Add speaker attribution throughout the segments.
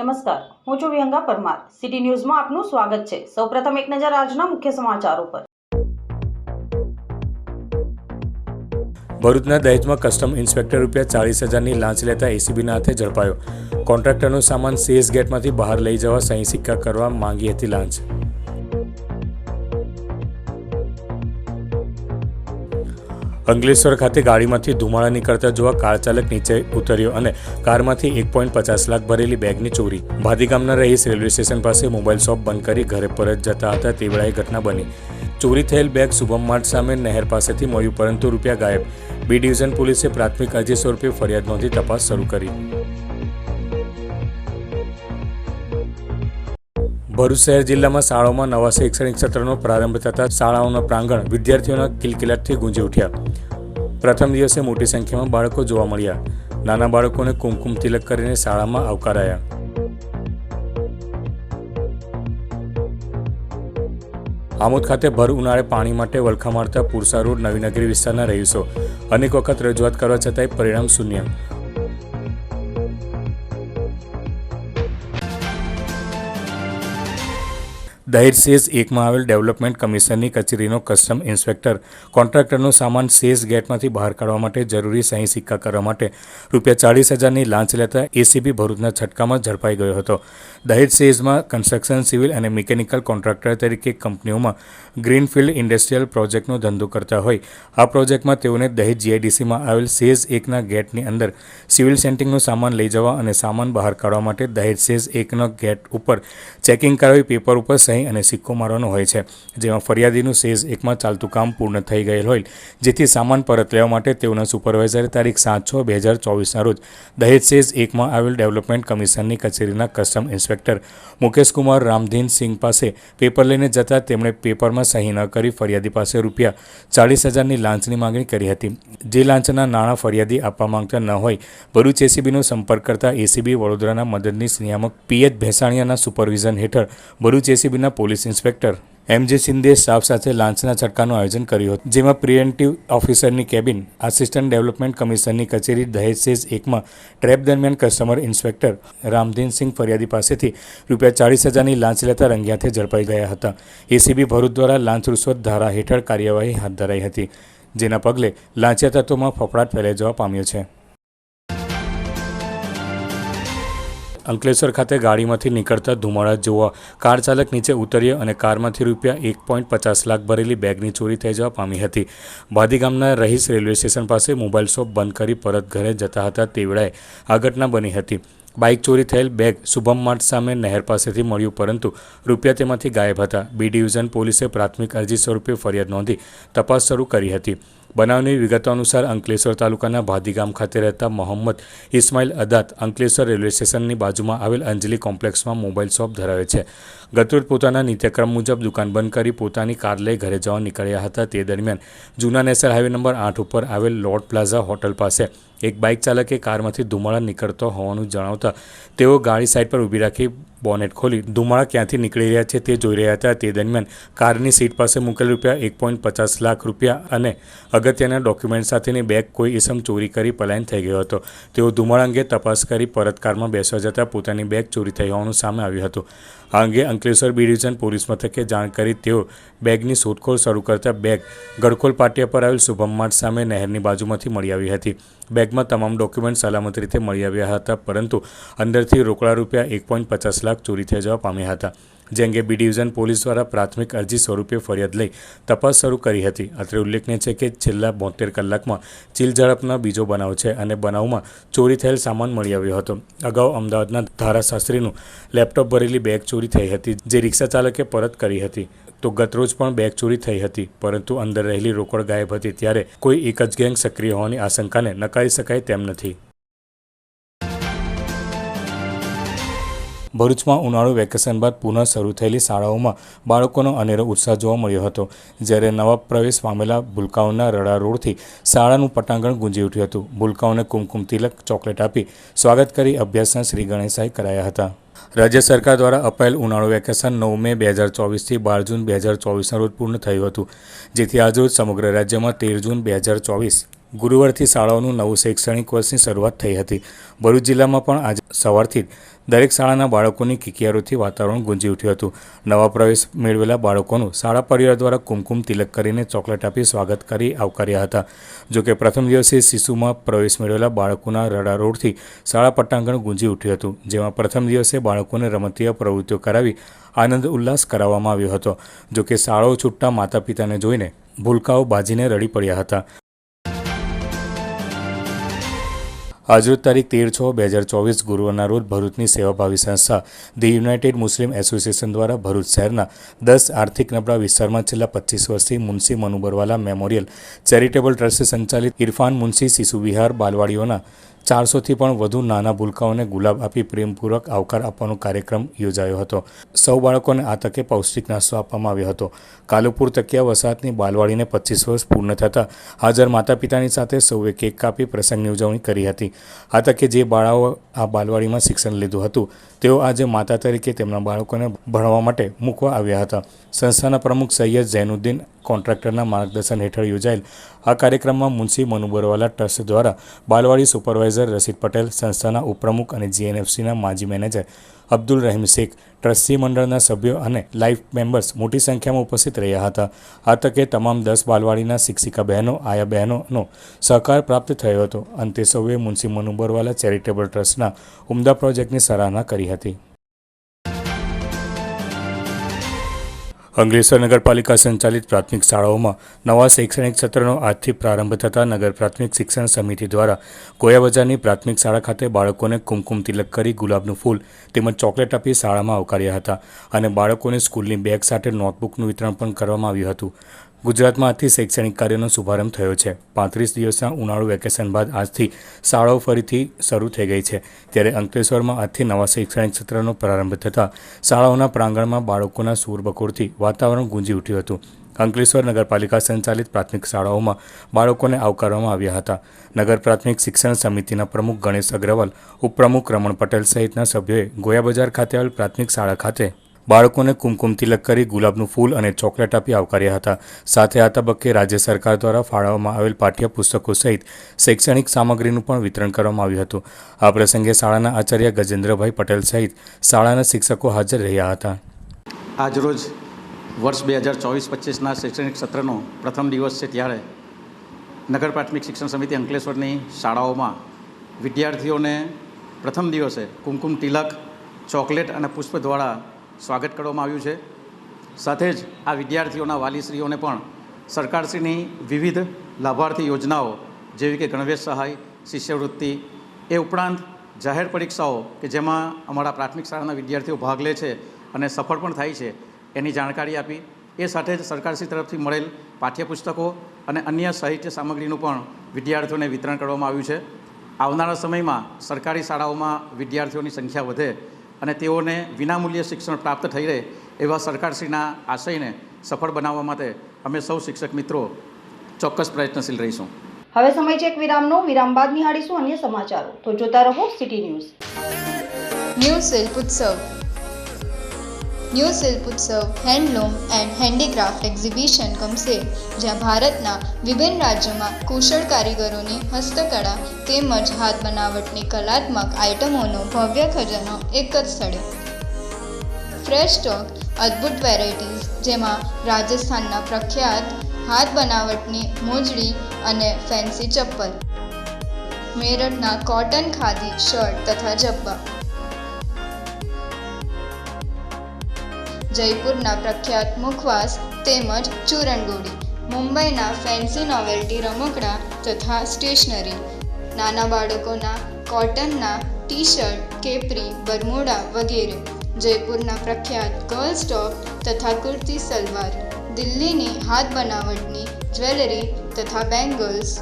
Speaker 1: નમસ્કાર, હું છું વિહંગા પરમાર. સિટી ન્યૂઝમાં આપનું સ્વાગત છે. સૌપ્રથમ એક નજર આજના મુખ્ય સમાચારો પર.
Speaker 2: ભરૂચના દહેજમાં કસ્ટમ ઇન્સ્પેક્ટર રૂપિયા ચાલીસ હજારની લાંચ લેતા એસીબીના હાથે ઝડપાયો. કોન્ટ્રાક્ટરનો સામાન સીએસ ગેટમાંથી બહાર લઈ જવા સહી સિક્કા કરવા માંગી હતી લાંચ. અંકલેશ્વર ખાતે ગાડીમાંથી ધુમાડા નીકળતા જોવા કાર ચાલક નીચે ઉતર્યો અને કારમાંથી એક પોઈન્ટ પચાસ લાખ ભરેલી બેગની ચોરી. ભાદી ગામના રહીશ રેલવે સ્ટેશન પાસે મોબાઈલ શોપ બંધ કરી ઘરે પરત જતા હતા. તે વેળાએ ઘટના બની. ચોરી થયેલ બેગ શુભમ માર્ટ સામે નહેર પાસેથી મળ્યું, પરંતુ રૂપિયા ગાયબ. બી ડિવિઝન પોલીસે પ્રાથમિક અરજી સ્વરૂપે ફરિયાદ નોંધી તપાસ શરૂ કરી. ભરૂચ શહેર જિલ્લામાં શાળાઓમાં નવા શૈક્ષણિક સત્રનો પ્રારંભ થતાં શાળાઓના પ્રાંગણ વિદ્યાર્થીઓના કિલકિલાટથી ગુંજી ઉઠ્યા. પ્રથમ દિવસે મોટી સંખ્યામાં બાળકો જોવા મળ્યા. નાના બાળકોને કુમકુમ તિલક કરીને શાળામાં આવકારાયા. આમોદ ખાતે ભર ઉનાળે પાણી માટે વલખા મારતા પુરસા રોડ નવીનગરી વિસ્તારના રહીશો. અનેક વખત રજૂઆત કરવા છતાંય પરિણામ શૂન્ય. દહેજ સેઝ એકમાં આવેલ ડેવલપમેન્ટ કમિશનની કચેરીનો કસ્ટમ ઇન્સ્પેક્ટર. કોન્ટ્રાક્ટરનો સામાન સેઝ ગેટમાંથી બહાર કાઢવા માટે જરૂરી સહી સિક્કા કરવા માટે રૂપિયા ચાળીસ હજારની લાંચ લેતા એસીબી ભરૂચના છટકામાં ઝડપાઈ ગયો હતો. દહેજ સેઝમાં કન્સ્ટ્રક્શન સિવિલ અને મિકેનિકલ કોન્ટ્રાક્ટર તરીકે કંપનીઓમાં ગ્રીનફિલ્ડ ઇન્ડસ્ટ્રીયલ પ્રોજેક્ટનો ધંધો કરતા હોય. આ પ્રોજેક્ટમાં તેઓને દહેજ જીઆઈડીસીમાં આવેલ સેઝ એકના ગેટની અંદર સિવિલ સેન્ટિંગનો સામાન લઈ જવા અને સામાન બહાર કાઢવા માટે દહેજ સેઝ એકનો ગેટ ઉપર ચેકિંગ કરાવી, પેપર ઉપર સહી અને સિક્કો મારવાનો હોય છે. જેમાં ફરિયાદીનું સેઝ એકમાં ચાલતું કામ પૂર્ણ થઈ ગયેલ હોય. જેથી સામાન પરત લેવા માટે તેઓના સુપરવાઇઝરે તારીખ સાત છ બે હજાર ચોવીસના રોજ દહેજ સેઝ એકમાં આવેલ ડેવલપમેન્ટ કમિશનની કચેરીના કસ્ટમ ઇન્સ્પેક્ટર મુકેશકુમાર રામધીન સિંઘ પાસે પેપર લઈને જતા તેમણે પેપરમાં સહી ન કરી ફરિયાદી પાસે રૂપિયા ચાળીસ હજારની લાંચની માંગણી કરી હતી. જે લાંચના નાણાં ફરિયાદી આપવા માંગતા ન હોય, ભરૂચ એસીબીનો સંપર્ક કરતા એસીબી વડોદરાના મદદનીશ નિયામક પીએચ ભેસાણીયાના સુપરવિઝન હેઠળ Bharuch એસીબીના police inspector M J Shinde staff સાથે લાંચના છટકાનું આયોજન કર્યું હતું, જેમાં પ્રિવેન્ટિવ ઓફિસરની કેબિન, આસિસ્ટન્ટ ડેવલપમેન્ટ કમિશનની કચેરી દહેજ સેઝ એકમાં ટ્રેપ દરમિયાન કસ્ટમર ઇન્સ્પેક્ટર રામધીનસિંહ ફરિયાદી પાસેથી રૂપિયા ચાળીસ હજારની લાંચ લેતા રંગ્યાથી ઝડપાઈ ગયા હતા. એસીબી ભરૂચ દ્વારા લાંચ રૂશ્વત ધારા હેઠળ કાર્યવાહી હાથ ધરાઈ હતી, જેના પગલે લાંચિયા તત્વોમાં ફફડાટ ફેલાઈ જવા પામ્યો છે. અંકલેશ્વર ખાતે ગાડીમાંથી નીકળતા ધુમાડા જોવા કાર ચાલક નીચે ઉતર્યો અને કારમાંથી રૂપિયા એક પોઈન્ટ પચાસ લાખ ભરેલી બેગની ચોરી થઈ જવા પામી હતી. બાદી ગામના રહીશ રેલવે સ્ટેશન પાસે મોબાઈલ શોપ બંધ કરી પરત ઘરે જતા હતા તે વેળાએ આ ઘટના બની હતી. બાઇક ચોરી થયેલ બેગ શુભમ માર્ટ સામે નહેર પાસેથી મળ્યું, પરંતુ રૂપિયા તેમાંથી ગાયબ હતા. બી ડિવિઝન પોલીસે પ્રાથમિક અરજી સ્વરૂપે ફરિયાદ નોંધી તપાસ શરૂ કરી હતી. બનાવની વિગતો અનુસાર અંકલેશ્વર તાલુકાના ભાદી ગામ ખાતે રહેતા મોહમ્મદ ઇસ્માઇલ અદાત અંકલેશ્વર રેલવે સ્ટેશનની બાજુમાં આવેલ અંજલિ કોમ્પ્લેક્સમાં મોબાઈલ શોપ ધરાવે છે. ગતરોજ પોતાના નિત્યક્રમ મુજબ દુકાન બંધ કરી પોતાની કાર લઈ ઘરે જવા નીકળ્યા હતા. તે દરમિયાન જૂના નેશનલ હાઈવે નંબર આઠ ઉપર આવેલ લોર્ડ પ્લાઝા હોટલ પાસે એક બાઇક ચાલકે કારમાંથી ધુમાડા નીકળતો હોવાનું જણાવતા તેઓ ગાડી સાઈડ પર ઊભી રાખી બોનેટ ખોલી ધુમાડા ક્યાંથી નીકળી રહ્યા છે તે જોઈ રહ્યા હતા. તે દરમિયાન કારની સીટ પાસે મૂકેલ રૂપિયા એક પોઈન્ટ પચાસ લાખ રૂપિયા અને અગત્યના ડોક્યુમેન્ટ સાથેની બેગ કોઈ ઇસમ ચોરી કરી પલાયન થઈ ગયો હતો. તેઓ ધુમાડા અંગે તપાસ કરી પરત કારમાં બેસવા જતાં પોતાની બેગ ચોરી થઈ હોવાનું સામે આવ્યું હતું. આ અંગે અંકલેશ્વર બી ડિવિઝન પોલીસ મથકે જાણ કરી તેઓ બેગની શોધખોળ શરૂ કરતા બેગ ગડખોલ પાટિયા પર આવેલ શુભમ માર્ટ સામે નહેરની બાજુમાંથી મળી આવી હતી. બેગમાં તમામ ડોક્યુમેન્ટ સલામત રીતે મળી આવ્યા હતા, પરંતુ અંદરથી રોકડા રૂપિયા એક પોઈન્ટ પચાસ લાખ ચોરી થઈ જવા પામ્યા હતા. જે અંગે બી ડિવિઝન પોલીસ દ્વારા પ્રાથમિક અરજી સ્વરૂપે ફરિયાદ લઈ તપાસ શરૂ કરી હતી. અત્રે ઉલ્લેખનીય છે કે છેલ્લા બોતેર કલાકમાં ચીલ ઝડપનો બીજો બનાવ છે અને બનાવમાં ચોરી થયેલ સામાન મળી આવ્યો હતો. અગાઉ અમદાવાદના ધારાશાસ્ત્રીનું લેપટોપ ભરેલી બેગ ચોરી થઈ હતી, જે રિક્ષા ચાલકે પરત કરી હતી. તો ગતરોજ પણ બેગ ચોરી થઈ હતી, પરંતુ અંદર રહેલી રોકડ ગાયબ હતી, ત્યારે કોઈ એક જ ગેંગ સક્રિય હોવાની આશંકાને નકારી શકાય તેમ નથી. ભરૂચમાં ઉનાળુ વેકેશન બાદ પુનઃ શરૂ થયેલી શાળાઓમાં બાળકોનો અનેરો ઉત્સાહ જોવા મળ્યો હતો. જ્યારે નવા પ્રવેશ પામેલા ભૂલકાઓના રડા રોડથી શાળાનું પટાંગણ ગુંજી ઉઠ્યું હતું. ભૂલકાઓને કુમકુમ તિલક ચોકલેટ આપી સ્વાગત કરી અભ્યાસના શ્રી ગણેશાએ કરાયા હતા. રાજ્ય સરકાર દ્વારા અપાયેલ ઉનાળુ વેકેશન નવ મે બે હજાર ચોવીસથી બાર જૂન બે હજાર ચોવીસના રોજ પૂર્ણ થયું હતું. જેથી આજરોજ સમગ્ર રાજ્યમાં તેર જૂન બે હજાર ચોવીસ ગુરુવારથી શાળાઓનું નવું શૈક્ષણિક વર્ષની શરૂઆત થઈ હતી. ભરૂચ જિલ્લામાં પણ આજે સવારથી જ દરેક શાળાના બાળકોની કિકિયારોથી વાતાવરણ ગુંજી ઉઠ્યું હતું. નવા પ્રવેશ મેળવેલા બાળકોનું શાળા પરિવાર દ્વારા કુમકુમ તિલક કરીને ચોકલેટ આપી સ્વાગત કરી આવકાર્યા હતા. જોકે પ્રથમ દિવસે શિશુમાં પ્રવેશ મેળવેલા બાળકોના રડારોડથી શાળા પટ્ટાંગણ ગુંજી ઉઠ્યું હતું, જેમાં પ્રથમ દિવસે બાળકોને રમતીય પ્રવૃત્તિઓ કરાવી આનંદ ઉલ્લાસ કરાવવામાં આવ્યો હતો. જોકે શાળાઓ છૂટતા માતા પિતાને જોઈને ભૂલકાઓ બાજીને રડી પડ્યા હતા. આજરોજ તારીખ તેર છ બે હજાર ચોવીસ ગુરુવારના રોજ ભરૂચની સેવાભાવી સંસ્થા ધી યુનાઇટેડ મુસ્લિમ એસોસિએશન દ્વારા ભરૂચ શહેરના દસ આર્થિક નબળા વિસ્તારમાં છેલ્લા પચીસ વર્ષથી Munshi Manubarwala memorial charitable trust સંચાલિત ઇરફાન મુનશી શિશુ વિહાર બાલવાડીઓના ચારસોથી પણ વધુ નાના ભૂલકાઓને ગુલાબ આપી પ્રેમપૂર્વક આવકાર આપવાનો કાર્યક્રમ યોજાયો હતો. સૌ બાળકોને આ તકે પૌષ્ટિક નાસ્તો આપવામાં આવ્યો હતો. કાલુપુર તકિયા વસાહતની બાલવાડીને પચીસ વર્ષ પૂર્ણ થતાં હાજર માતા પિતાની સાથે સૌએ કેક કાપી પ્રસંગની ઉજવણી કરી હતી. આ તકે જે બાળાઓ આ બાલવાડીમાં શિક્ષણ લીધું હતું, તેઓ આજે માતા તરીકે તેમના બાળકોને ભણવા માટે મૂકવા આવ્યા હતા. સંસ્થાના પ્રમુખ સૈયદ ઝૈનુદ્દીન કોન્ટ્રાક્ટરના માર્ગદર્શન હેઠળ યોજાયેલ આ કાર્યક્રમમાં મુનશી મનુબરવાલા ટ્રસ્ટ દ્વારા બાલવાડી સુપરવાઇઝર રસીદ પટેલ, સંસ્થાના ઉપપ્રમુખ અને જીએનએફસીના માજી મેનેજર અબ્દુલ રહીમ શેખ, ટ્રસ્ટી મંડળના સભ્યો અને લાઈફ મેમ્બર્સ મોટી સંખ્યામાં ઉપસ્થિત રહ્યા હતા. આ તકે તમામ દસ બાલવાડીના શિક્ષિકા બહેનો, આયા બહેનોનો સહકાર પ્રાપ્ત થયો હતો. અંતે સૌએ મુનશી મનુબરવાલા ચેરિટેબલ ટ્રસ્ટના ઉમદા પ્રોજેક્ટની સરાહના કરી હતી. અંકલેશ્વર નગરપાલિકા સંચાલિત પ્રાથમિક શાળાઓમાં નવા શૈક્ષણિક સત્રનો આજથી પ્રારંભ થતાં નગર પ્રાથમિક શિક્ષણ સમિતિ દ્વારા ગોયા બજારની પ્રાથમિક શાળા ખાતે બાળકોને કુમકુમ તિલક કરી ગુલાબનું ફૂલ તેમજ ચોકલેટ આપી શાળામાં આવકાર્યા હતા અને બાળકોને સ્કૂલની બેગ સાથે નોટબુકનું વિતરણ પણ કરવામાં આવ્યું હતું. ગુજરાતમાં આજથી શૈક્ષણિક કાર્યનો શુભારંભ થયો છે. પાંત્રીસ દિવસના ઉનાળુ વેકેશન બાદ આજથી શાળાઓ ફરીથી શરૂ થઈ ગઈ છે. ત્યારે અંકલેશ્વરમાં આજથી નવા શૈક્ષણિક સત્રનો પ્રારંભ થતાં શાળાઓના પ્રાંગણમાં બાળકોના સૂરબકોરથી વાતાવરણ ગુંજી ઉઠ્યું હતું. અંકલેશ્વર નગરપાલિકા સંચાલિત પ્રાથમિક શાળાઓમાં બાળકોને આવકારવામાં આવ્યા હતા. નગર પ્રાથમિક શિક્ષણ સમિતિના પ્રમુખ ગણેશ અગ્રવાલ, ઉપપ્રમુખ રમણ પટેલ સહિતના સભ્યોએ ગોયા બજાર ખાતે આવેલ પ્રાથમિક શાળા ખાતે બાળકોને કુમકુમ તિલક કરી ગુલાબનું ફૂલ અને ચોકલેટ આપી આવકાર્યા હતા. સાથે આ તબક્કે રાજ્ય સરકાર દ્વારા ફાળવવામાં આવેલ પાઠ્યપુસ્તકો સહિત શૈક્ષણિક સામગ્રીનું પણ વિતરણ કરવામાં આવ્યું હતું. આ પ્રસંગે શાળાના આચાર્ય ગજેન્દ્રભાઈ પટેલ સહિત શાળાના શિક્ષકો હાજર રહ્યા હતા.
Speaker 3: આજરોજ વર્ષ બે હજાર ચોવીસ પચીસના શૈક્ષણિક સત્રનો પ્રથમ દિવસ છે ત્યારે નગર પ્રાથમિક શિક્ષણ સમિતિ અંકલેશ્વરની શાળાઓમાં વિદ્યાર્થીઓને પ્રથમ દિવસે કુમકુમ તિલક, ચોકલેટ અને પુષ્પ દ્વારા સ્વાગત કરવામાં આવ્યું છે. સાથે જ આ વિદ્યાર્થીઓના વાલીશ્રીઓને પણ સરકારશ્રીની વિવિધ લાભાર્થી યોજનાઓ જેવી કે ગણવેશ સહાય, શિષ્યવૃત્તિ એ ઉપરાંત જાહેર પરીક્ષાઓ કે જેમાં અમારા પ્રાથમિક શાળાના વિદ્યાર્થીઓ ભાગ લે છે અને સફળ પણ થાય છે એની જાણકારી આપી. એ સાથે જ સરકારશ્રી તરફથી મળેલ પાઠ્યપુસ્તકો અને અન્ય સાહિત્ય સામગ્રીનું પણ વિદ્યાર્થીઓને વિતરણ કરવામાં આવ્યું છે. આવનારા સમયમાં સરકારી શાળાઓમાં વિદ્યાર્થીઓની સંખ્યા વધે અને તેઓને વિનામૂલ્યે શિક્ષણ પ્રાપ્ત થઈ રહે એવા સરકારશ્રીના આશયને સફળ બનાવવા માટે અમે સૌ શિક્ષક મિત્રો ચોક્કસ પ્રયત્નશીલ રહીશું.
Speaker 1: હવે સમય છે એક વિરામનો. વિરામ બાદ નિહાળીશું અન્ય સમાચારો. તો જોતા રહો સિટી ન્યૂઝ.
Speaker 4: ન્યૂઝ શિલ્પ ઉત્સવ. ન્યૂ શિલ્પ ઉત્સવ, હેન્ડલૂમ એન્ડ હેન્ડીક્રાફ્ટ એક્ઝિબિશન ગમશે, જ્યાં ભારતના વિભિન્ન રાજ્યોમાં કુશળ કારીગરોની હસ્તકળા તેમજ હાથ બનાવટની કલાત્મક આઇટમોનો ભવ્ય ખજાનો એક જ સ્થળે. ફ્રેશ સ્ટોક, અદ્ભુત વેરાયટીઝ, જેમાં રાજસ્થાનના પ્રખ્યાત હાથ બનાવટની મોજડી અને ફેન્સી ચપ્પલ, મેરઠના કોટન ખાદી, શર્ટ તથા જબ્બા જયપુરના પ્રખ્યાત મુખવાસ તેમજ ચૂરણગોળી, મુંબઈના ફેન્સી નોવેલ્ટી રમકડા તથા સ્ટેશનરી, નાના બાળકોના કોટનના ટી શર્ટ કેપરી, બરમુડા વગેરે, જયપુરના પ્રખ્યાત ગર્લ્સ ટોપ તથા કુર્તી સલવાર, દિલ્હીની હાથ બનાવટની જ્વેલરી તથા બેંગલ્સ.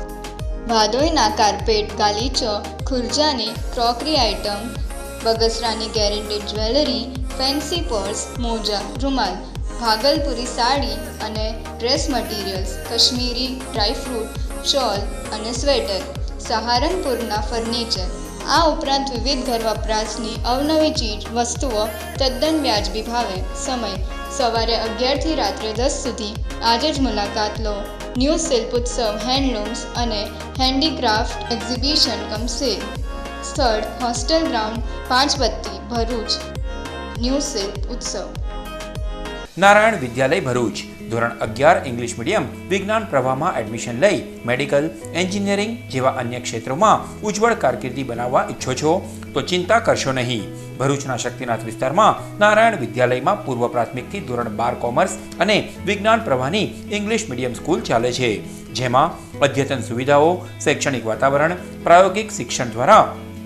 Speaker 4: ભાદોઈના કાર્પેટ, ગાલીચો, ખુરજાની ક્રોકરી આઇટમ, બગસરાની ગેરેન્ટેડ જ્વેલરી ફેન્સી પર્સ, મોજા, રૂમાલ, ભાગલપુરી સાડી અને dress materials, Kashmiri dry fruit shawl અને સ્વેટર, સહારનપુરના ફર્નિચર. આ ઉપરાંત વિવિધ ઘર વપરાશની અવનવી ચીજ, વસ્તુઓ તદ્દન વ્યાજબી ભાવે. સમય. સવારે અગિયારથી રાત્રે દસ સુધી. આજે જ મુલાકાત લો. ન્યૂ શિલ્પોત્સવ હેન્ડલૂમ્સ અને હેન્ડીક્રાફ્ટ એક્ઝિબિશન કમ સેલ. સ્થળ, હોસ્ટેલ ગ્રાઉન્ડ, પાંચ બત્તી, ભરૂચ.
Speaker 5: નારાયણ વિદ્યાલય ભરૂચ. ધોરણ અગિયાર, ઇંગ્લિશ મીડિયમ. વિજ્ઞાન પ્રવાહમાં એડમિશન લઈ મેડિકલ એન્જિનિયરિંગ જેવા અન્ય ક્ષેત્રોમાં ઉજ્જવળ કારકિર્દી બનાવવા ઈચ્છો છો? તો ચિંતા કરશો નહીં. ભરૂચના શક્તિનાથ વિસ્તારમાં નારાયણ વિદ્યાલયમાં પૂર્વ પ્રાથમિકથી ધોરણ બાર કોમર્સ અને વિજ્ઞાન પ્રવાહની ઇંગ્લિશ મીડિયમ સ્કૂલ ચાલે છે. જેમાં અદ્યતન સુવિધાઓ, શૈક્ષણિક વાતાવરણ, પ્રાયોગિક શિક્ષણ દ્વારા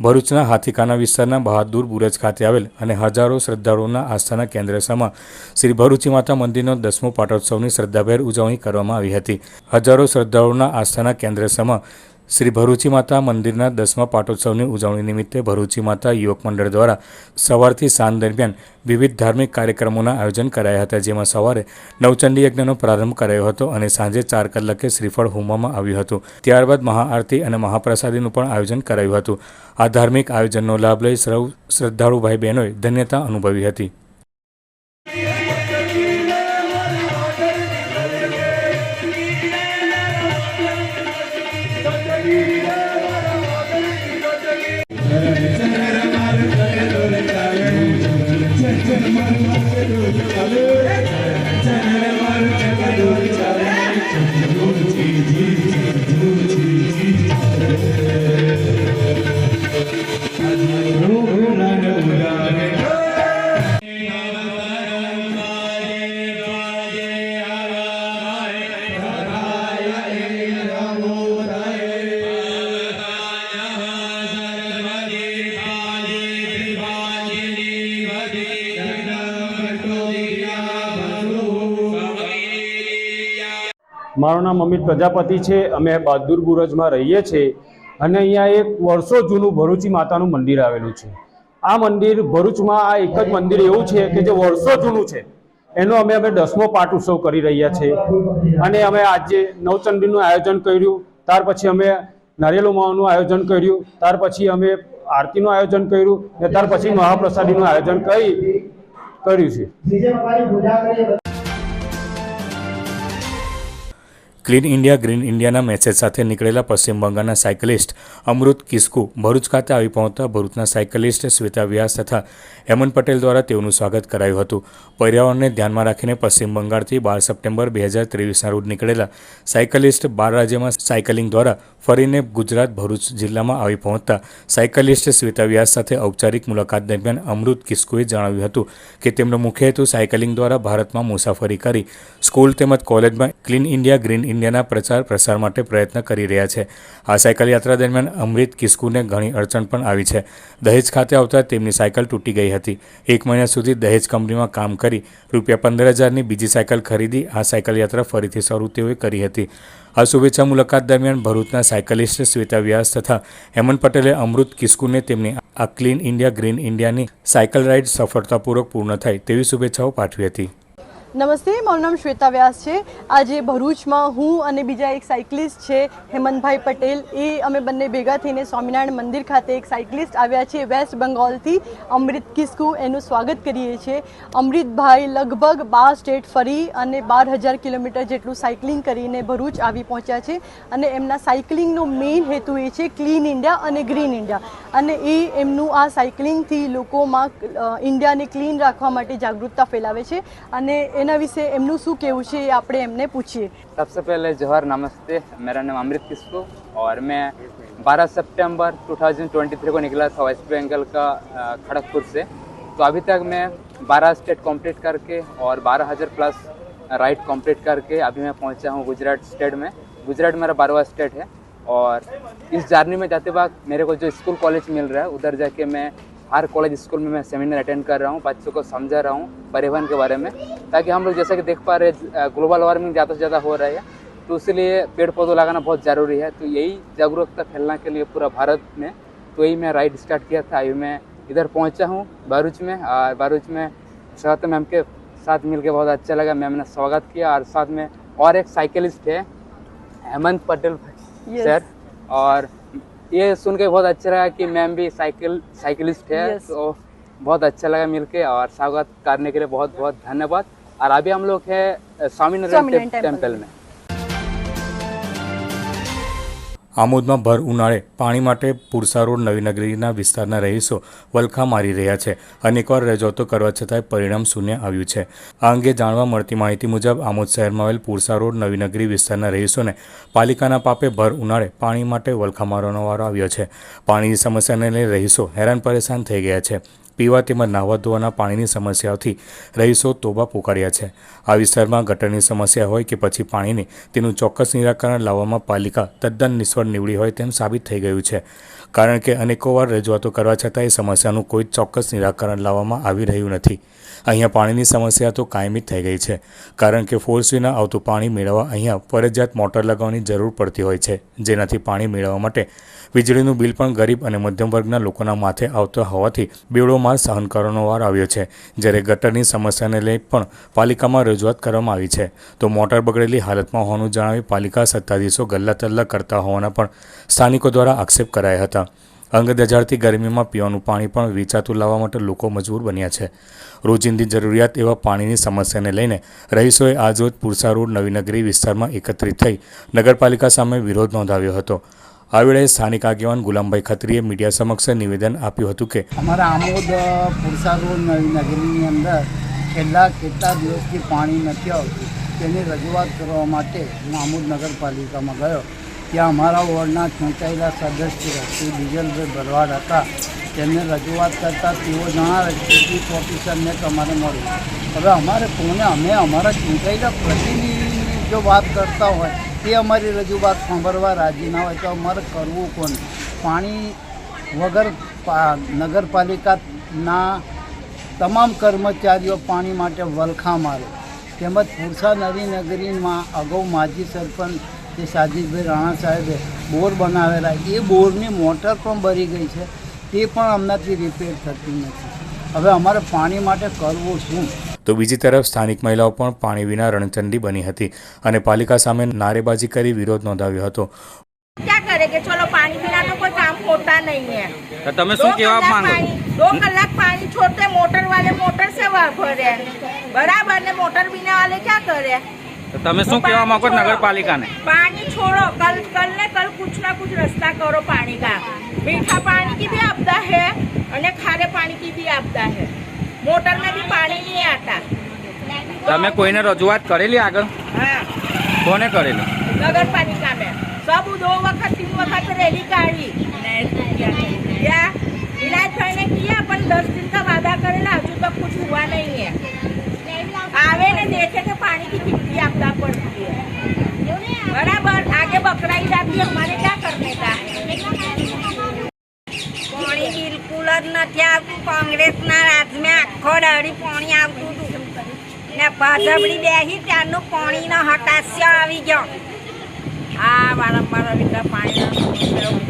Speaker 2: ભરૂચના હાથીકાના વિસ્તારના બહાદુર બુરજ ખાતે આવેલ અને હજારો શ્રદ્ધાળુઓના આસ્થાના કેન્દ્ર સમા શ્રી ભરૂચી માતા મંદિરનો દસમો પાટોત્સવની શ્રદ્ધાભેર ઉજવણી કરવામાં આવી હતી. હજારો શ્રદ્ધાળુઓના આસ્થાના કેન્દ્ર સમા શ્રી ભરૂચી માતા મંદિરના દસમા પાટોત્સવની ઉજવણી નિમિત્તે ભરૂચી માતા યુવક મંડળ દ્વારા સવારથી સાંજ દરમિયાન વિવિધ ધાર્મિક કાર્યક્રમોના આયોજન કરાયા હતા, જેમાં સવારે નવચંડી યજ્ઞનો પ્રારંભ કરાયો હતો અને સાંજે ચાર કલાકે શ્રીફળ હોમવામાં આવ્યું હતું. ત્યારબાદ મહાઆરતી અને મહાપ્રસાદીનું પણ આયોજન કરાયું હતું. આ ધાર્મિક આયોજનનો લાભ લઈ સૌ શ્રદ્ધાળુ ભાઈ બહેનોએ ધન્યતા અનુભવી હતી.
Speaker 6: Allez મારું નામ અમિત પ્રજાપતિ છે, અમે બહાદુર બુરજમાં રહીએ છીએ અને અહીંયા એક વર્ષો જૂનું ભરૂચી માતાનું મંદિર આવેલું છે. આ મંદિર ભરૂચમાં આ એક જ મંદિર એવું છે કે જે વર્ષો જૂનું છે. એનો અમે અમે દસમો પાઠ ઉત્સવ કરી રહ્યા છીએ. અને અમે આજે નવચંડીનું આયોજન કર્યું, ત્યાર પછી અમે નારિયેળ માવાનું આયોજન કર્યું, ત્યાર પછી અમે આરતીનું આયોજન કર્યું ને ત્યાર પછી મહાપ્રસાદીનું આયોજન કરી કર્યું છે.
Speaker 2: ક્લીન ઇન્ડિયા, ગ્રીન ઇન્ડિયાના મેસેજ સાથે નીકળેલા પશ્ચિમ બંગાળના સાયકલિસ્ટ અમૃત કિસ્કુ ભરૂચ ખાતે આવી પહોંચતા ભરૂચના સાયકલિસ્ટ શ્વેતા વ્યાસ તથા હેમંત પટેલ દ્વારા તેઓનું સ્વાગત કરાયું હતું. પર્યાવરણને ધ્યાનમાં રાખીને પશ્ચિમ બંગાળથી બાર સપ્ટેમ્બર બે હજાર ત્રેવીસના રોજ નીકળેલા સાયકલિસ્ટ બાર રાજ્યમાં સાયકલિંગ દ્વારા ફરીને ગુજરાત, ભરૂચ જિલ્લામાં આવી પહોંચતા સાયકલિસ્ટ શ્વેતા વ્યાસ સાથે ઔપચારિક મુલાકાત દરમિયાન અમૃત કિસ્કુએ જણાવ્યું હતું કે તેમનો મુખ્ય હેતુ સાયકલિંગ દ્વારા ભારતમાં મુસાફરી કરી સ્કૂલ તેમજ કોલેજમાં ક્લીન ઇન્ડિયા, ગ્રીન ઇન્ડિયાના પ્રચાર પ્રસાર માટે પ્રયત્ન કરી રહ્યા છે. આ સાયકલ યાત્રા દરમિયાન અમૃત કિસ્કુને ઘણી અડચણ પણ આવી છે. દહેજ ખાતે આવતા તેમની સાયકલ તૂટી ગઈ હતી. એક મહિના સુધી દહેજ કંપનીમાં કામ કરી રૂપિયા પંદર હજારની બીજી સાયકલ ખરીદી આ સાયકલ યાત્રા ફરીથી શરૂ તેઓએ કરી હતી. આ શુભેચ્છા મુલાકાત દરમિયાન ભરૂચના સાયકલિસ્ટ શ્વેતા વ્યાસ તથા હેમંત પટેલે અમૃત કિસ્કુને તેમની આ ક્લીન ઇન્ડિયા ગ્રીન ઇન્ડિયાની સાયકલ રાઇડ સફળતાપૂર્વક પૂર્ણ થાય તેવી શુભેચ્છાઓ પાઠવી હતી.
Speaker 7: નમસ્તે, મારું નામ શ્વેતા વ્યાસ છે. આજે ભરૂચમાં હું અને બીજા એક સાયકલિસ્ટ છે, હેમંતભાઈ પટેલ. એ અમે બંને ભેગા થઈને સ્વામિનારાયણ મંદિર ખાતે એક સાયકલિસ્ટ આવ્યા છે વેસ્ટ બંગાળથી અમૃત કિસ્કુ. એનું સ્વાગત કરીએ છીએ. અમૃતભાઈ લગભગ બાર સ્ટેટ ફરી અને બાર હજાર કિલોમીટર જેટલું સાયકલિંગ કરીને ભરૂચ આવી પહોંચ્યા છે અને એમના સાયકલિંગનો મેઇન હેતુ એ છે ક્લીન ઇન્ડિયા અને ગ્રીન ઇન્ડિયા અને એ એમનું આ સાયકલિંગથી લોકોમાં ઇન્ડિયાને ક્લીન રાખવા માટે જાગૃતતા ફેલાવે છે અને એના વિશે એમનું શું કહેવું છે એ આપણે એમને પૂછીએ
Speaker 8: सबसे पहले जौहर नमस्ते मेरा नाम अमृत किस्कू और मैं 12 सितंबर 2023 को निकला था वेस्ट बंगाल का अ, खड़गपुर से तो अभी तक मैं 12 स्टेट कंप्लीट करके और 12,000 प्लस राइड कंप्लीट करके अभी मैं पहुंचा हूं गुजरात स्टेट में गुजरात मेरा बारहवा स्टेट है और इस जर्नी में जाते वक्त मेरे को जो स्कूल कॉलेज मिल रहा है उधर जाके मैं हर कॉलेज स्कूल में मैं सेमिनार अटेंड कर रहा हूँ बच्चों को समझा रहा हूँ परिवहन के बारे में ताकि हम लोग जैसा कि देख पा रहे हैं ग्लोबल वार्मिंग ज़्यादा से ज़्यादा हो रहा है तो इसलिए पेड़ पौधे लगाना बहुत ज़रूरी है। तो यही जागरूकता फैलाने के लिए पूरा भारत में तो यही मैं राइड स्टार्ट किया था। अभी मैं इधर पहुँचा हूँ भरूच में और भरूच में स्वागत मैम के साथ मिलके बहुत अच्छा लगा। मैम ने स्वागत किया और साथ में और एक साइकिलिस्ट है हेमंत पटेल सर और ये सुन के बहुत अच्छा लगा कि मैम भी साइकिल साइकिलिस्ट है
Speaker 7: Yes.
Speaker 8: तो बहुत अच्छा लगा मिलके और स्वागत करने के लिए बहुत बहुत धन्यवाद और अभी हम लोग है Swaminarayan
Speaker 7: Swaminarayan
Speaker 8: tem-
Speaker 7: temple
Speaker 8: temple में
Speaker 2: આમોદમાં ભર ઉનાળે પાણી માટે પુરસા રોડ નવીનગરીના વિસ્તારના રહીશો વલખા મારી રહ્યા છે. અનેકવાર રજૂઆતો કરવા છતાંય પરિણામ શૂન્ય આવ્યું છે. આ અંગે જાણવા મળતી માહિતી મુજબ આમોદ શહેરમાં આવેલ પુરસા રોડ નવીનગરી વિસ્તારના રહીશોને પાલિકાના પાપે ભર ઉનાળે પાણી માટે વલખા મારવાનો વારો આવ્યો છે. પાણીની સમસ્યાને લઈ રહીશો હેરાન પરેશાન થઈ ગયા છે. પીવા તેમજ નાહવા ધોવાના પાણીની સમસ્યાઓથી રહીશો તોબા પોકાર્યા છે. આ વિસ્તારમાં ગટરની સમસ્યા હોય કે પછી પાણીને તેનું ચોક્કસ નિરાકરણ લાવવામાં પાલિકા તદ્દન નિષ્ફળ નીવડી હોય તેમ સાબિત થઈ ગયું છે. કારણ કે અનેકોવાર રજૂઆતો કરવા છતાં એ સમસ્યાનું કોઈ ચોક્કસ નિરાકરણ લાવવામાં આવી રહ્યું નથી. અહીંયા પાણીની સમસ્યા તો કાયમી જ થઈ ગઈ છે, કારણ કે ફોર્સ વિના આવતું પાણી મેળવવા અહીંયા ફરજિયાત મોટર લગાવવાની જરૂર પડતી હોય છે, જેનાથી પાણી મેળવવા માટે વીજળીનું બિલ પણ ગરીબ અને મધ્યમ વર્ગના લોકોના માથે આવતો હોવાથી બેવડો માર સહન કરવાનો વાર આવ્યો છે. જ્યારે ગટરની સમસ્યાને લઈ પણ પાલિકામાં રજૂઆત કરવામાં આવી છે, તો મોટર બગડેલી હાલતમાં હોવાનું જણાવી પાલિકા સત્તાધીશો ગલ્લા તલ્લા કરતા હોવાના પણ સ્થાનિકો દ્વારા આક્ષેપ કરાયા હતા. અંગ દજાડતી ગરમીમાં પીવાનું પાણી પણ વેચાતું લાવવા માટે લોકો મજબૂર બન્યા છે. રોજિંદી જરૂરિયાત એવા પાણીની સમસ્યાને લઈને રહીશોએ આજરોજ પુરસા રોડ નવીનગરી વિસ્તારમાં એકત્રિત થઈ નગરપાલિકા સામે વિરોધ નોંધાવ્યો હતો. આ વેળાએ સ્થાનિક આગેવાન ગુલામભાઈ ખત્રીએ મીડિયા સમક્ષ નિવેદન આપ્યું હતું કે
Speaker 9: અમારા આમોદ પુરસા રોડ નવીનગરીની અંદર છેલ્લા કેટલા દિવસથી પાણી નથી આવતું. તેની રજૂઆત કરવા માટે હું આમોદ નગરપાલિકામાં ગયો. ત્યાં અમારા વોર્ડના ચૂંટાયેલા સદસ્ય શ્રી બીજલભાઈ ભરવાડ હતા. તેમને રજૂઆત કરતાં તેઓ જણાવે કે ચીફ ઓફિસરને તમારે મળ્યું. હવે અમારે કોને, અમે અમારા ચૂંટાયેલા પ્રતિનિધિની જો વાત કરતા હોય તે અમારી રજૂઆત સાંભળવા રાજી ના હોય તો અમારે કરવું કોને પાણી વગર નગરપાલિકાના તમામ કર્મચારીઓ પાણી માટે વલખા મારે. તેમજ પુરસા નવી નગરીમાં અગાઉ માજી સરપંચ જે સાજીદભાઈ રાણા સાહેબે બોર બનાવેલા એ બોરની મોટર પણ બળી ગઈ છે તે પણ હમણાંથી રિપેર થતી નથી હવે અમારે પાણી માટે કરવું શું
Speaker 2: તો બીજી તરફ સ્થાનિક મહિલાઓ પણ પાણી વિના રણચંડી બની હતી અને પાલિકા સામે નારેબાજી કરી વિરોધ નોંધાવ્યો હતો
Speaker 10: क्या करेंगे चलो पानी बिना तो कोई काम होता नहीं है
Speaker 8: તો તમે
Speaker 10: दो कलाक पानी दो कलाक पानी छोड़ते मोटर वाले मोटर से वहाँ भरे बराबर ने मोटर बिना वाले क्या करे
Speaker 8: તો તમે
Speaker 10: શું કહેવા માંગો છો
Speaker 8: નગરપાલિકાને
Speaker 10: पानी छोड़ो कल कल ने कल कुछ ना कुछ रास्ता करो पानी का मीठा पानी की भी आपदा है और खारे पानी की भी आपदा है मोटर में भी पानी नहीं आता
Speaker 8: તમે કોઈને રજૂઆત કરેલી આગળ
Speaker 10: हाँ
Speaker 8: કોને કરેલી
Speaker 10: नगर पालिका में सब दो वक्त तीन वक्त रैली काढ़ी क्या इलाज करने किया अपन दस दिन का वादा करेला अभी तक कुछ हुआ नहीं है आवे ने देखे के पानी की कितनी आपदा पड़ती है बराबर आगे बकराई जाती है हमारे क्या करने का પાણી બિલકુલ જ નથી આવતું કોંગ્રેસના રાજમાં આખો દાડી પાણી આવતું હતું ને ભાજપડી બેસી ત્યારનું પાણીનો હતાશ્ય આવી ગયો આ વારંવાર આવી રીતે પાણી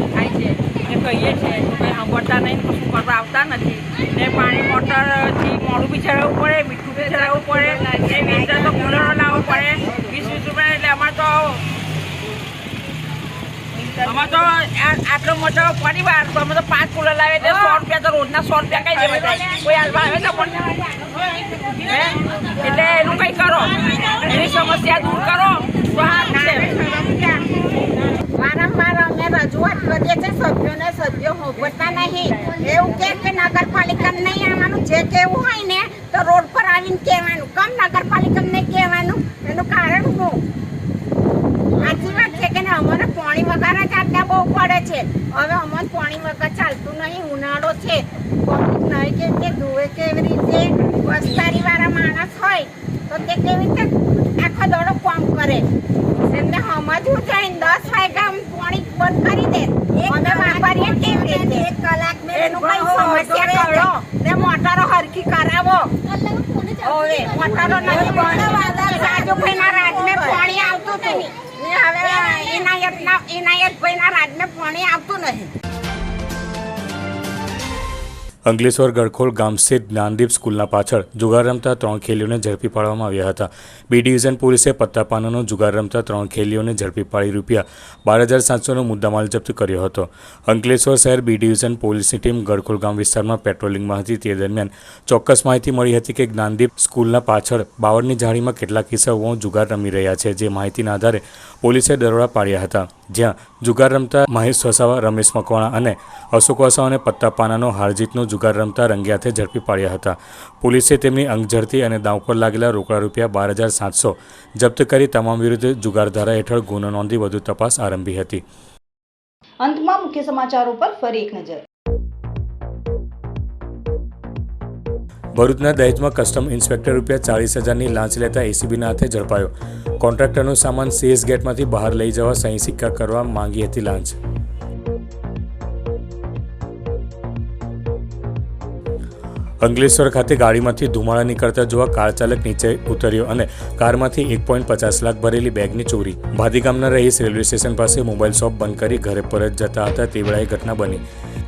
Speaker 10: થાય છે ને કહીએ છીએ કંઈ સાંભળતા નહીં, કશું કરવા આવતા નથી. ને પાણી મોટરથી મોડું બી ચડાવવું પડે, મીઠું બી ચડાવવું પડે એ વીસ તો કુલરો લાવવો પડે. વીસ વીસ રૂપિયા એટલે અમારે તો અમારે તો આટલો મોટો પરિવાર, તો અમે તો પાંચ કુલર લાવે તો સો રૂપિયા તો રોજના સો રૂપિયા કઈ દેવા જાય કોઈ હાલવા આવે તો એટલે એનું કંઈ કરો. એની સમસ્યા દૂર કરો. તો
Speaker 11: અમે રજૂઆત કરીએ સભ્યો નહીં એવું કે નગરપાલિકા નહીં આવવાનું જે કેવું હોય ને રોડ પર આવીને કહેવાનું કમ નગરપાલિકા કહેવાનું એનું કારણ શું સાચી વાત છે કે અમારે પાણી વગર જ બહુ પડે છે હવે અમને પાણી વગર ચાલતું નહીં ઉનાળો છે પબ્લિક નહીં કેવી રીતે વસ્તારી વાળા માણસ હોય તો તે કેવી રીતે આખો દોડો કામ કરે? એમને સમજવું જોઈએ બંધ કરી દે. અમે વાપરીએ રીતે એક કલાક એનું કઈ સમસ્યા કરો. તે મોટરો હરખી કરાવો. હવે મોટરો નહીં બંધ રાજુભાઈના રાજને પાણી આવતું નહીં. ને હવે ઇનાયતના ભાઈના રાજને પાણી આવતું નહીં.
Speaker 2: અંકલેશ્વર ગડખોલ ગામ સ્થિત જ્ઞાનદીપ સ્કૂલના પાછળ જુગાર રમતા ત્રણ ખેલીઓને ઝડપી પાડવામાં આવ્યા હતા. બી ડિવિઝન પોલીસે પત્તાપાનાનો જુગાર રમતા ત્રણ ખેલીઓને ઝડપી પાડી રૂપિયા બાર હજાર સાતસોનો મુદ્દામાલ જપ્ત કર્યો હતો. અંકલેશ્વર શહેર બી ડિવિઝન પોલીસની ટીમ ગડખોલ ગામ વિસ્તારમાં પેટ્રોલિંગમાં હતી. તે દરમિયાન ચોક્કસ માહિતી મળી હતી કે જ્ઞાનદીપ સ્કૂલના પાછળ બાવળની જાળીમાં કેટલાક કિસ્સાઓ જુગાર રમી રહ્યા છે. જે માહિતીના આધારે પોલીસે દરોડા પાડ્યા હતા. જ્યાં જુગાર રમતા મહેશ વસાવા, રમેશ મકવાણા અને અશોક વસાવાને પત્તા પાનાનો હારજીતનો જુગાર રમતા રંગ્યાતે ઝડપી પાડ્યા હતા. પોલીસે તેમની અંગઝડતી અને દાવ પર લાગેલા રોકડા રૂપિયા બાર હજાર સાતસો જપ્ત કરી તમામ વિરુદ્ધ જુગારધારા હેઠળ ગુનો નોંધી વધુ તપાસ આરંભી હતી.
Speaker 1: અંતમાં મુખ્ય સમાચારો પર ફરી એક નજર.
Speaker 2: ભરૂચના દહેજમાં કસ્ટમ ઇન્સ્પેક્ટર રૂપિયા ચાલીસ હજારની લાંચ લેતા એસીબીના હાથે ઝડપાયો. કોન્ટ્રાક્ટરનો સામાન સીએસ ગેટમાંથી બહાર લઈ જવા સહી સિક્કા કરવા માંગી હતી લાંચ. અંગલેશ્વર ખાતે ગાડીમાંથી ધુમાડા નીકળતા જોવા કાર ચાલક નીચે ઉતર્યો અને કારમાંથી એક પોઈન્ટ પચાસ લાખ ભરેલી બેગની ચોરી. ભાદી ગામના રહીશ રેલવે સ્ટેશન પાસે મોબાઈલ શોપ બંધ કરી ઘરે પરત જતા હતા તે વેળાએ ઘટના બની.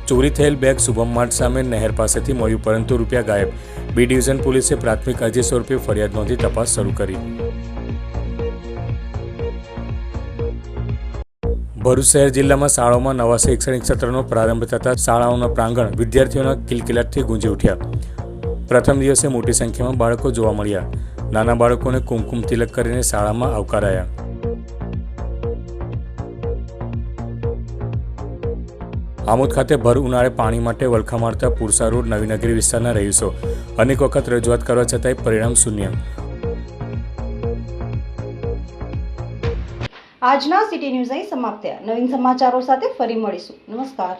Speaker 2: ચોરી થયેલ બેગ શુભમ માર્ટ સામે નહેર પાસેથી મળ્યું, પરંતુ રૂપિયા ગાયબ. બી ડિવિઝન પોલીસે પ્રાથમિક અરજી સ્વરૂપે ફરિયાદ નોંધી તપાસ શરૂ કરી. ભરૂચ શહેર જિલ્લામાં શાળાઓમાં નવા શૈક્ષણિક સત્રનો પ્રારંભ થતાં શાળાઓના પ્રાંગણ વિદ્યાર્થીઓના કિલકિલાટથી ગુંજી ઉઠ્યા. પ્રથમ દિવસે મોટી સંખ્યામાં બાળકો જોવા મળ્યા. નાના બાળકોને કુમકુમ તિલક કરીને શાળામાં આવકારાયા. આમોદ ખાતે ભર ઉનાળે પાણી માટે વલખા મારતા પુરસા રોડ નવીનગરી વિસ્તારના રહીશો. અનેક વખત રજૂઆત કરવા છતાંય પરિણામ શૂન્ય.
Speaker 1: આજના સિટી ન્યૂઝ અહીં સમાપ્ત નવીન સમાચારો સાથે ફરી મળીશું. નમસ્કાર.